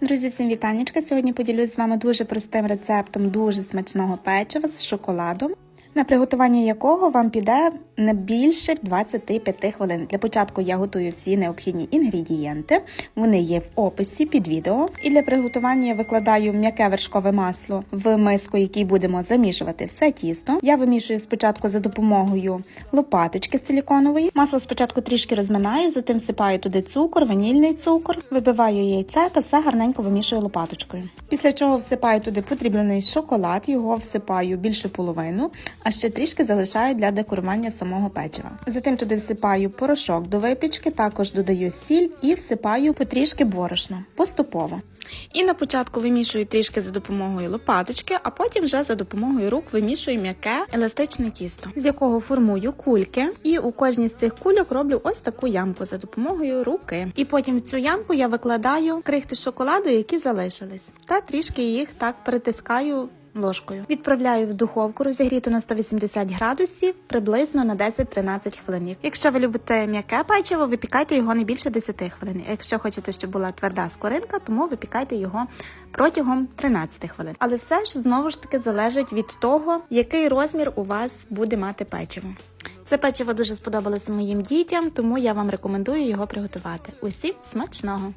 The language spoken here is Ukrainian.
Друзі, всім вітанечка. Сьогодні поділюсь з вами дуже простим рецептом дуже смачного печива з шоколадом, на приготування якого вам піде не більше 25 хвилин. Для початку я готую всі необхідні інгредієнти. Вони є в описі під відео. І для приготування я викладаю м'яке вершкове масло в миску, якій будемо замішувати все тісто. Я вимішую спочатку за допомогою лопаточки силіконової. Масло спочатку трішки розминаю, затим всипаю туди цукор, ванільний цукор, вибиваю яйце та все гарненько вимішую лопаточкою. Після чого всипаю туди подріблений шоколад, його всипаю більшу половину, а ще трішки залишаю для декорування самого печива. Затим туди всипаю порошок до випічки, також додаю сіль і всипаю потрішки борошна поступово. І на початку вимішую трішки за допомогою лопаточки, а потім вже за допомогою рук вимішую м'яке еластичне тісто, з якого формую кульки. І у кожній з цих кульок роблю ось таку ямку за допомогою руки. І потім в цю ямку я викладаю крихти шоколаду, які залишились, та трішки їх так притискаю. Ложкою відправляю в духовку розігріту на 180 градусів приблизно на 10-13 хвилин. Якщо ви любите м'яке печиво, випікайте його не більше 10 хвилин. Якщо хочете, щоб була тверда скоринка, тому випікайте його протягом 13 хвилин. Але все ж знову ж таки залежить від того, який розмір у вас буде мати печиво. Це печиво дуже сподобалося моїм дітям, тому я вам рекомендую його приготувати. Усім смачного!